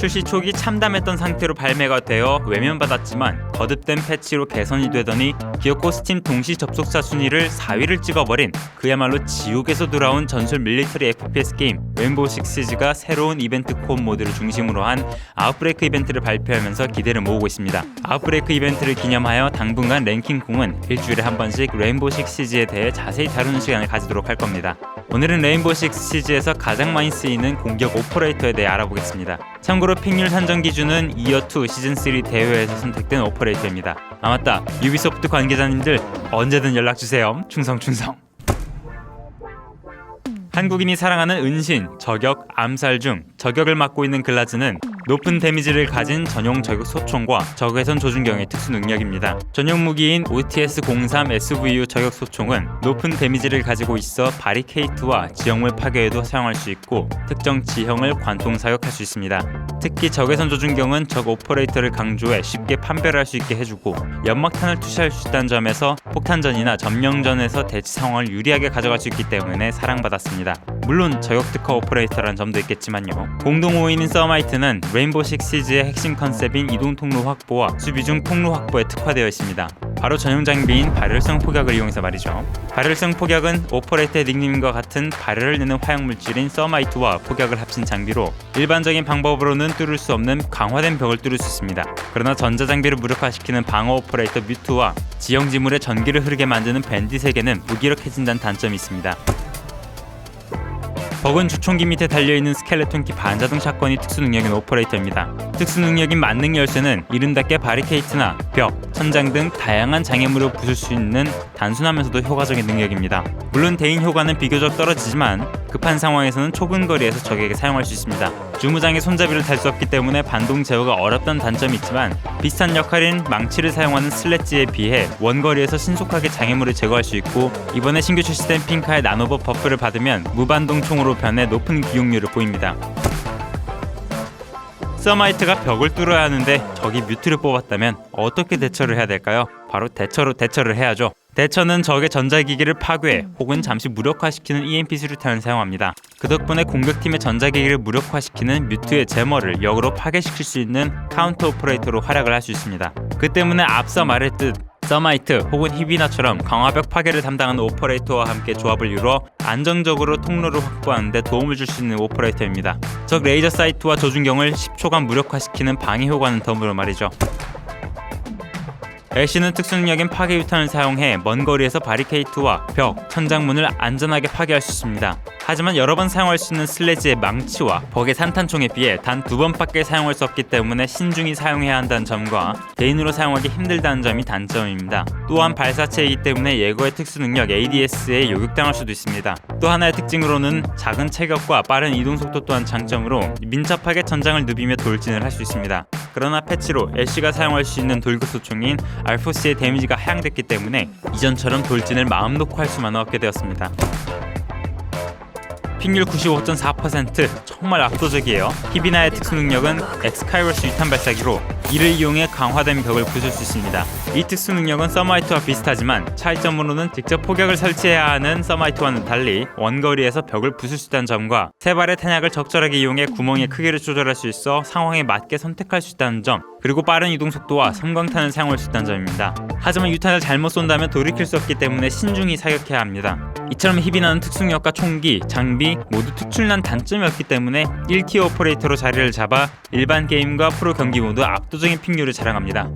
출시 초기 참담했던 상태로 발매가 되어 외면받았지만 거듭된 패치로 개선이 되더니 귀엽고 스팀 동시 접속자 순위를 4위를 찍어버린 그야말로 지옥에서 돌아온 전술 밀리터리 FPS 게임 레인보우 식시즈가 새로운 이벤트 코업 모드를 중심으로 한 아웃브레이크 이벤트를 발표하면서 기대를 모으고 있습니다. 아웃브레이크 이벤트를 기념하여 당분간 랭킹콩은 일주일에 한 번씩 레인보우 식시즈에 대해 자세히 다루는 시간을 가지도록 할 겁니다. 오늘은 레인보우 식스 시즈에서 가장 많이 쓰이는 공격 오퍼레이터에 대해 알아보겠습니다. 참고로 픽률 산정 기준은 이어2 시즌3 대회에서 선택된 오퍼레이터입니다. 아 맞다 유비소프트 관계자님들 언제든 연락주세요. 충성 충성. 한국인이 사랑하는 은신, 저격, 암살 중 저격을 맡고 있는 글라즈는 높은 데미지를 가진 전용 저격 소총과 적외선 조준경의 특수 능력입니다. 전용 무기인 OTS-03 SVU 저격 소총은 높은 데미지를 가지고 있어 바리케이트와 지형물 파괴에도 사용할 수 있고 특정 지형을 관통 사격할 수 있습니다. 특히 적외선 조준경은 적 오퍼레이터를 강조해 쉽게 판별할 수 있게 해주고 연막탄을 투시할 수 있다는 점에서 폭탄전이나 점령전에서 대치 상황을 유리하게 가져갈 수 있기 때문에 사랑받았습니다. 물론 저격 특화 오퍼레이터란 점도 있겠지만요. 공동 5인인 서마이트는 레인보우 식시즈의 핵심 컨셉인 이동 통로 확보와 수비 중 통로 확보에 특화되어 있습니다. 바로 전용 장비인 발열성 폭약을 이용해서 말이죠. 발열성 폭약은 오퍼레이터의 닉님과 같은 발열을 내는 화약 물질인 서마이트와 폭약을 합친 장비로 일반적인 방법으로는 뚫을 수 없는 강화된 벽을 뚫을 수 있습니다. 그러나 전자 장비를 무력화시키는 방어 오퍼레이터 뮤트와 지형 지물에 전기를 흐르게 만드는 밴딧에게는 무기력해진다는 단점이 있습니다. 버근 주총기 밑에 달려있는 스켈레톤키 반자동 샷건이 특수 능력인 오퍼레이터입니다. 특수 능력인 만능 열쇠는 이른답게 바리케이트나 벽, 천장 등 다양한 장애물을 부술 수 있는 단순하면서도 효과적인 능력입니다. 물론 대인 효과는 비교적 떨어지지만 급한 상황에서는 초근거리에서 적에게 사용할 수 있습니다. 주무장의 손잡이를 달 수 없기 때문에 반동 제어가 어렵다는 단점이 있지만 비슷한 역할인 망치를 사용하는 슬래지에 비해 원거리에서 신속하게 장애물을 제거할 수 있고 이번에 신규 출시된 핑카의 나노버 버프를 받으면 무반동 총으로 변해 높은 기용률을 보입니다. 서마이트가 벽을 뚫어야 하는데 적이 뮤트를 뽑았다면 어떻게 대처를 해야 될까요? 바로 대처로 대처를 해야죠. 대처는 적의 전자기기를 파괴 혹은 잠시 무력화시키는 EMP 수류탄을 사용합니다. 그 덕분에 공격팀의 전자기기를 무력화시키는 뮤트의 제머를 역으로 파괴시킬 수 있는 카운터 오퍼레이터로 활약을 할 수 있습니다. 그 때문에 앞서 말했듯 서마이트 혹은 히비나처럼 강화벽 파괴를 담당하는 오퍼레이터와 함께 조합을 이루어 안정적으로 통로를 확보하는 데 도움을 줄 수 있는 오퍼레이터입니다. 적 레이저 사이트와 조준경을 10초간 무력화시키는 방해 효과는 덤으로 말이죠. 애쉬는 특수 능력인 파괴 유탄을 사용해 먼 거리에서 바리케이트와 벽, 천장문을 안전하게 파괴할 수 있습니다. 하지만 여러 번 사용할 수 있는 슬래지의 망치와 벅의 산탄총에 비해 단 두 번밖에 사용할 수 없기 때문에 신중히 사용해야 한다는 점과 개인으로 사용하기 힘들다는 점이 단점입니다. 또한 발사체이기 때문에 예거의 특수 능력 ADS에 요격당할 수도 있습니다. 또 하나의 특징으로는 작은 체격과 빠른 이동 속도 또한 장점으로 민첩하게 전장을 누비며 돌진을 할 수 있습니다. 그러나 패치로 애쉬가 사용할 수 있는 돌격 소총인 알포스의 데미지가 하향됐기 때문에 이전처럼 돌진을 마음 놓고 할 수만 없게 되었습니다. 픽률 95.4% 정말 압도적이에요. 히비나의 특수 능력은 엑스카이러스 유탄 발사기로 이를 이용해 강화된 벽을 부술 수 있습니다. 이 특수 능력은 서마이트와 비슷하지만 차이점으로는 직접 폭격을 설치해야 하는 서마이트와는 달리 원거리에서 벽을 부술 수 있다는 점과 세 발의 탄약을 적절하게 이용해 구멍의 크기를 조절할 수 있어 상황에 맞게 선택할 수 있다는 점 그리고 빠른 이동 속도와 섬광탄을 사용할 수 있다는 점입니다. 하지만 유탄을 잘못 쏜다면 돌이킬 수 없기 때문에 신중히 사격해야 합니다. 이처럼 히비나는 특수력과 총기, 장비 모두 특출난 단점이었기 때문에 1티어 오퍼레이터로 자리를 잡아 일반 게임과 프로 경기 모두 압도적인 픽률을 자랑합니다.